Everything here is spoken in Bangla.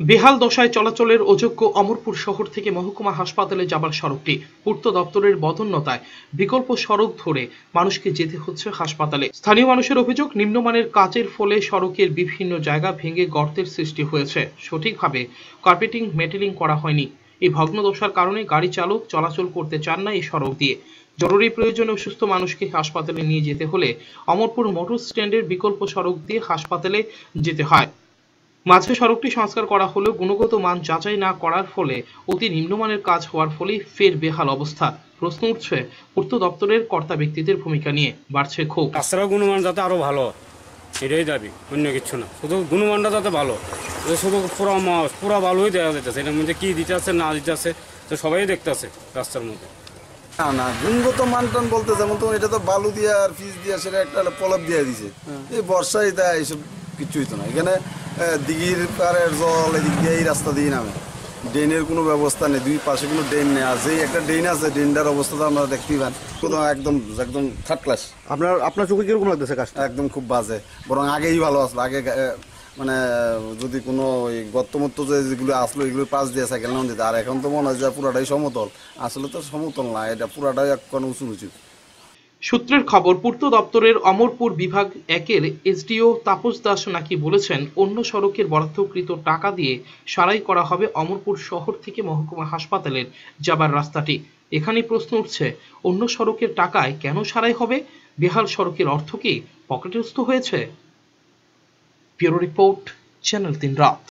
বেহাল দশায় চলাচলের অযোগ্য অমরপুর শহর থেকে মহকুমা হাসপাতালে যাবার সড়কটি পূর্ত দপ্তরের বদন্যতায় বিকল্প সড়ক ধরে মানুষকে যেতে হচ্ছে হাসপাতালে। স্থানীয় মানুষের অভিযোগ, নিম্নমানের কাজের ফলে সড়কের বিভিন্ন জায়গা ভেঙে গর্তের সৃষ্টি হয়েছে। সঠিকভাবে কার্পেটিং, মেটেলিং করা হয়নি। এই ভগ্নদশার কারণে গাড়ি চালক চলাচল করতে চান না এই সড়ক দিয়ে। জরুরি প্রয়োজনে অসুস্থ মানুষকে হাসপাতালে নিয়ে যেতে হলে অমরপুর মোটর স্ট্যান্ডের বিকল্প সড়ক দিয়ে হাসপাতালে যেতে হয়। মাঝে সড়কটি সংস্কার করা হলেও গুণগত মান যাচাই না করার ফলে অতি নিম্নমানের কাজ হওয়ার ফলেই ফের বেহাল অবস্থা। প্রশ্ন উঠছে পূর্ত দপ্তরের কর্তা ব্যক্তিদের ভূমিকা নিয়ে বাড়ছে ক্ষোভ। রাস্তার গুণমান যাতে আরও ভালো এটাই দাবি অন্য কিছু না। শুধু গুণমানটা যাতে ভালো শুধু পুরো মা- পুরো ভালোই দেওয়া যেতেছে। এটার মধ্যে কী দিতে আছে না দিতে আছে তো সবাই দেখতেছে রাস্তার মধ্যে। না না গুণগত মানটান বলতে যেমন তোমার এটা তো বালু দিয়ে আর ফিস দিয়ে সেটা একটা পলব দিয়ে দিছে। এই বর্ষায় দেয় এইসব কিছুই তো না। এখানে দিঘির পাড়ের জল এদিক দিয়ে এই রাস্তা দিয়ে নামে। ড্রেনের কোনো ব্যবস্থা নেই দুই পাশে কোনো ড্রেন নেই। আর যেই একটা ড্রেন আছে ড্রেনটার অবস্থা তো আমরা দেখতেই পান। কোনো একদম একদম থার্ড ক্লাস আপনার আপনার চোখে কীরকম লাগতেছে কাজটা? একদম খুব বাজে। বরং আগেই ভালো আসলো। আগে মানে যদি কোনো যে যেগুলো আসলো এগুলো পাশ দিয়ে সাইকেল নাম দিতে। আর এখন তো মনে হয় যে পুরাটাই সমতল। আসলে তো সমতল না এটা পুরাটাই এক কোনো উঁচু উঁচু সূত্রের খবর, পূর্ত দপ্তরের অমরপুর বিভাগ একের এসডিও তাপস দাস নাকি বলেছেন, অন্য সড়কের বরাদ্দকৃত টাকা দিয়ে সারাই করা হবে অমরপুর শহর থেকে মহকুমা হাসপাতালের যাবার রাস্তাটি। এখানেই প্রশ্ন উঠছে, অন্য সড়কের টাকায় কেন সারাই হবে? বেহাল সড়কের অর্থ কি পকেটস্থ হয়েছে? ব্যুরো রিপোর্ট, চ্যানেল তিন রাত।